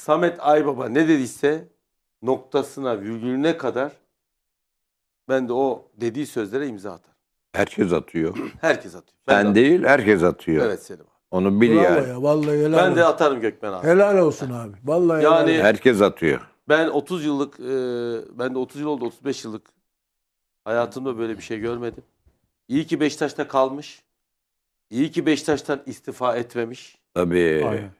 Samet Aybaba ne dediyse noktasına virgülüne kadar ben de o dediği sözlere imza atarım. Herkes atıyor. Herkes atıyor. Ben de- değil herkes atıyor. Evet Selim abi. Onu bil Bravo yani. ya. Vallahi helal Ben de olsun. atarım Gökmen abi. Helal olsun abi. Vallahi helal Yani- olsun. Herkes atıyor. Ben 30 yıllık, e, ben de 30 yıl oldu, 35 yıllık hayatımda böyle bir şey görmedim. İyi ki Beşiktaş'ta kalmış. İyi ki Beşiktaş'tan istifa etmemiş. Tabii. Aynen.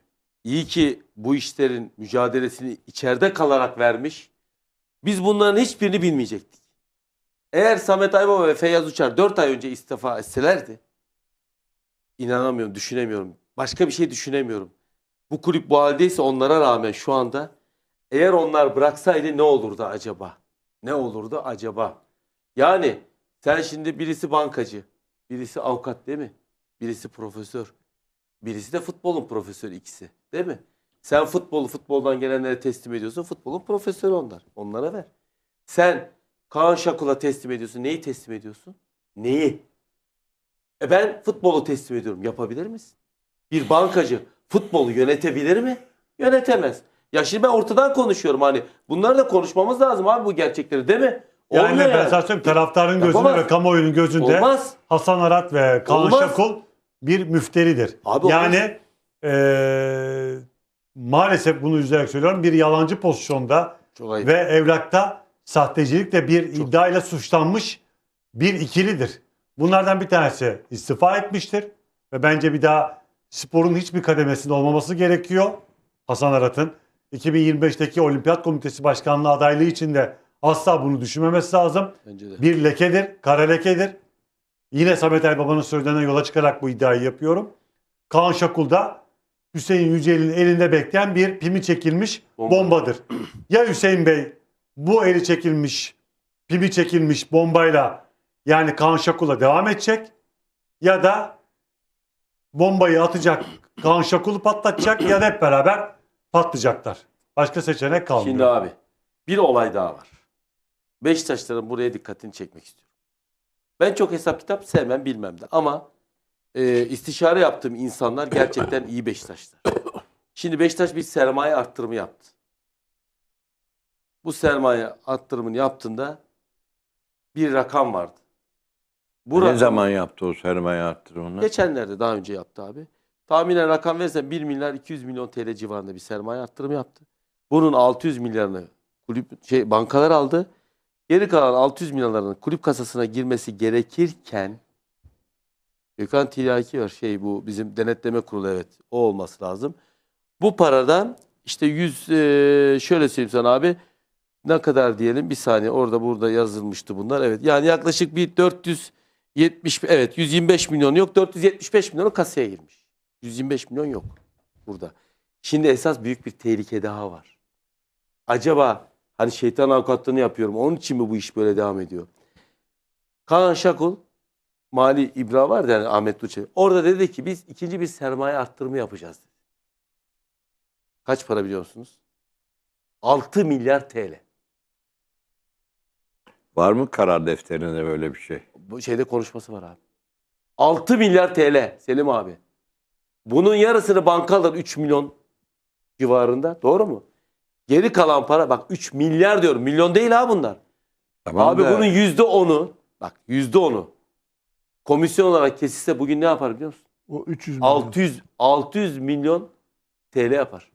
İyi ki bu işlerin mücadelesini içeride kalarak vermiş. Biz bunların hiçbirini bilmeyecektik. Eğer Samet Aybaba ve Feyyaz Uçar 4 ay önce istifa etselerdi, inanamıyorum, düşünemiyorum. Başka bir şey düşünemiyorum. Bu kulüp bu haldeyse onlara rağmen şu anda eğer onlar bıraksaydı ne olurdu acaba? Ne olurdu acaba? Yani sen şimdi birisi bankacı, birisi avukat değil mi? Birisi profesör. Birisi de futbolun profesörü ikisi. Değil mi? Sen futbolu futboldan gelenlere teslim ediyorsun. Futbolun profesörü onlar. Onlara ver. Sen Kaan Şakul'a teslim ediyorsun. Neyi teslim ediyorsun? Neyi? E ben futbolu teslim ediyorum. Yapabilir misin? Bir bankacı futbolu yönetebilir mi? Yönetemez. Ya şimdi ben ortadan konuşuyorum hani. Bunları da konuşmamız lazım abi bu gerçekleri değil mi? Yani Olmuyor ben sana söyleyeyim taraftarın gözünde Yapamaz. ve kamuoyunun gözünde Olmaz. Hasan Arat ve Kaan Olmaz. Şakul bir müfteridir. Abi yani eee, maalesef bunu üzülerek söylüyorum bir yalancı pozisyonda Çok ve evrakta sahtecilikle bir Çok. iddiayla suçlanmış bir ikilidir. Bunlardan bir tanesi istifa etmiştir ve bence bir daha sporun hiçbir kademesinde olmaması gerekiyor. Hasan Arat'ın 2025'teki Olimpiyat Komitesi Başkanlığı adaylığı için de asla bunu düşünmemesi lazım. Bence de. Bir lekedir, kara lekedir. Yine Samet Aybaba'nın söylediğinden yola çıkarak bu iddiayı yapıyorum. Kaan Şakul da Hüseyin Yücel'in elinde bekleyen bir pimi çekilmiş Bomba. bombadır. Ya Hüseyin Bey bu eli çekilmiş, pimi çekilmiş bombayla yani Kaan Şakul'a devam edecek ya da bombayı atacak Kaan Şakul'u patlatacak ya da hep beraber patlayacaklar. Başka seçenek kalmıyor. Şimdi abi bir olay daha var. Beşiktaşların buraya dikkatini çekmek istiyorum. Ben çok hesap kitap sevmem bilmem de ama e, istişare yaptığım insanlar gerçekten iyi Beşiktaşlar. Şimdi Beşiktaş bir sermaye arttırımı yaptı. Bu sermaye arttırımını yaptığında bir rakam vardı. Bu ne rakam- zaman yaptı o sermaye arttırımını? Geçenlerde daha önce yaptı abi. Tahminen rakam versem 1 milyar 200 milyon TL civarında bir sermaye arttırımı yaptı. Bunun 600 milyarını kulüp şey bankalar aldı. Geri kalan 600 milyarların kulüp kasasına girmesi gerekirken Gökhan Tiryaki var şey bu bizim denetleme kurulu evet o olması lazım. Bu paradan işte 100 eee, şöyle söyleyeyim sana abi ne kadar diyelim bir saniye orada burada yazılmıştı bunlar evet yani yaklaşık bir 470 evet 125 milyon yok 475 milyonu kasaya girmiş. 125 milyon yok burada. Şimdi esas büyük bir tehlike daha var. Acaba hani şeytan avukatlığını yapıyorum onun için mi bu iş böyle devam ediyor? Kaan Şakul mali ibra var yani Ahmet Tuğçe. Orada dedi ki biz ikinci bir sermaye arttırımı yapacağız dedi. Kaç para biliyor musunuz? 6 milyar TL. Var mı karar defterinde böyle bir şey? Bu şeyde konuşması var abi. 6 milyar TL Selim abi. Bunun yarısını banka alır 3 milyon civarında. Doğru mu? Geri kalan para bak 3 milyar diyorum. Milyon değil ha bunlar. Tamam abi da bunun yüzde onu bak yüzde onu komisyon olarak kesilse bugün ne yapar biliyor musun? O 300 milyon. 600 600 milyon TL yapar.